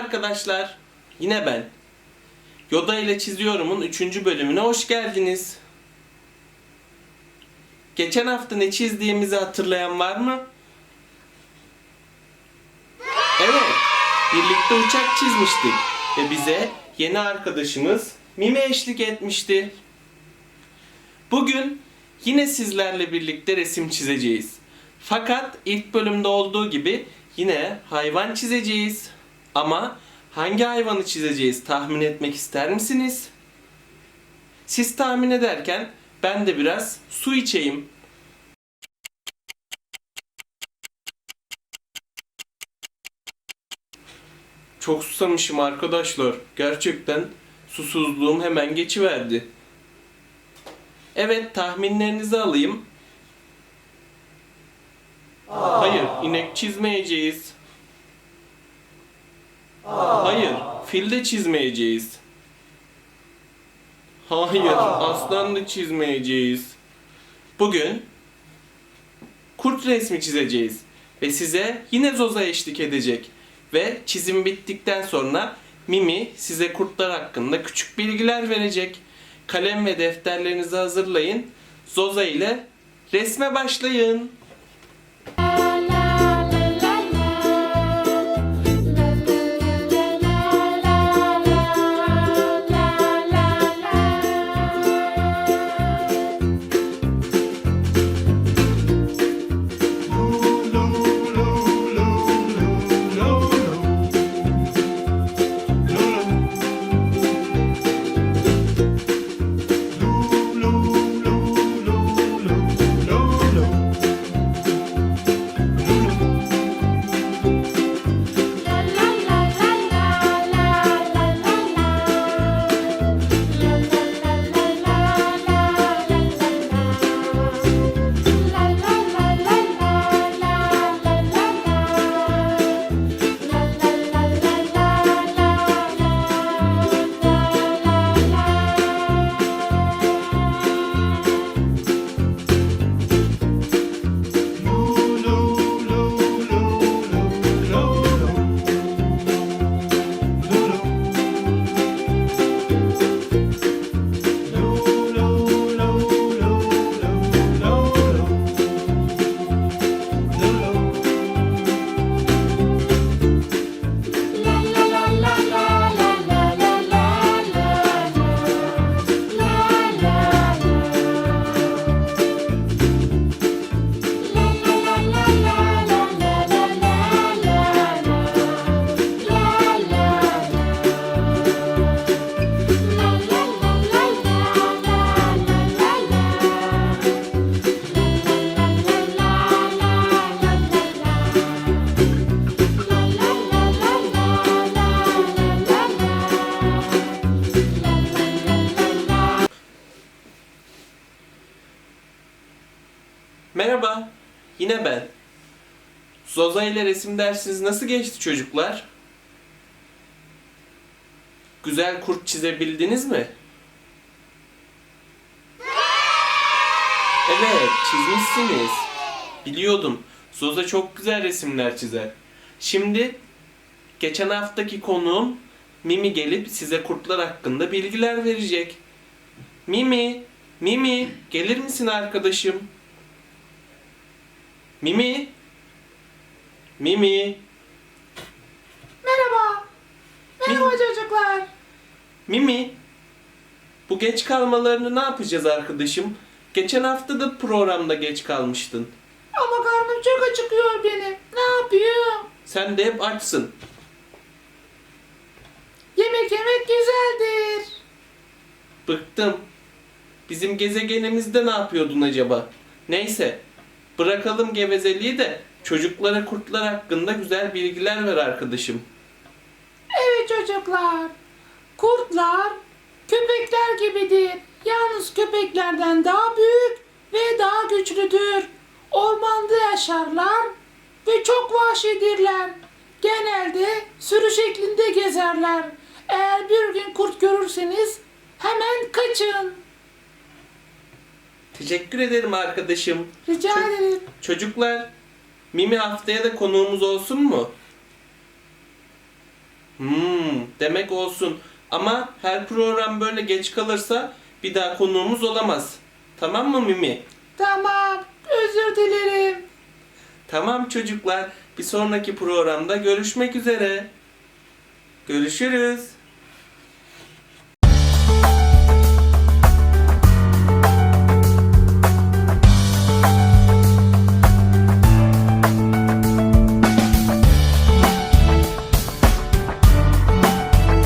arkadaşlar. Yine ben. Yoda ile çiziyorum'un 3. bölümüne hoş geldiniz. Geçen hafta ne çizdiğimizi hatırlayan var mı? Evet, birlikte uçak çizmiştik ve bize yeni arkadaşımız Mime eşlik etmişti. Bugün yine sizlerle birlikte resim çizeceğiz. Fakat ilk bölümde olduğu gibi yine hayvan çizeceğiz. Ama hangi hayvanı çizeceğiz tahmin etmek ister misiniz? Siz tahmin ederken ben de biraz su içeyim. Çok susamışım arkadaşlar. Gerçekten susuzluğum hemen geçiverdi. Evet tahminlerinizi alayım. Hayır inek çizmeyeceğiz. Hayır fil de çizmeyeceğiz. Hayır aslan da çizmeyeceğiz. Bugün kurt resmi çizeceğiz. Ve size yine Zoza eşlik edecek. Ve çizim bittikten sonra Mimi size kurtlar hakkında küçük bilgiler verecek. Kalem ve defterlerinizi hazırlayın. Zoza ile resme başlayın. Merhaba, yine ben. Zoza ile resim dersiniz nasıl geçti çocuklar? Güzel kurt çizebildiniz mi? Evet, çizmişsiniz. Biliyordum. Zoza çok güzel resimler çizer. Şimdi geçen haftaki konuğum Mimi gelip size kurtlar hakkında bilgiler verecek. Mimi, Mimi gelir misin arkadaşım? Mimi? Mimi? Merhaba. Merhaba çocuklar. Mimi? Bu geç kalmalarını ne yapacağız arkadaşım? Geçen hafta da programda geç kalmıştın. Ama karnım çok acıkıyor benim. Ne yapayım? Sen de hep açsın. Yemek yemek güzeldir. Bıktım. Bizim gezegenimizde ne yapıyordun acaba? Neyse. Bırakalım gevezeliği de çocuklara kurtlar hakkında güzel bilgiler ver arkadaşım. Evet çocuklar. Kurtlar köpekler gibidir. Yalnız köpeklerden daha büyük ve daha güçlüdür. Ormanda yaşarlar ve çok vahşidirler. Genelde sürü şeklinde gezerler. Eğer bir gün kurt görürseniz hemen kaçın. Teşekkür ederim arkadaşım. Rica Çok- ederim. Çocuklar, Mimi haftaya da konuğumuz olsun mu? Hmm, demek olsun. Ama her program böyle geç kalırsa bir daha konuğumuz olamaz. Tamam mı Mimi? Tamam. Özür dilerim. Tamam çocuklar. Bir sonraki programda görüşmek üzere. Görüşürüz.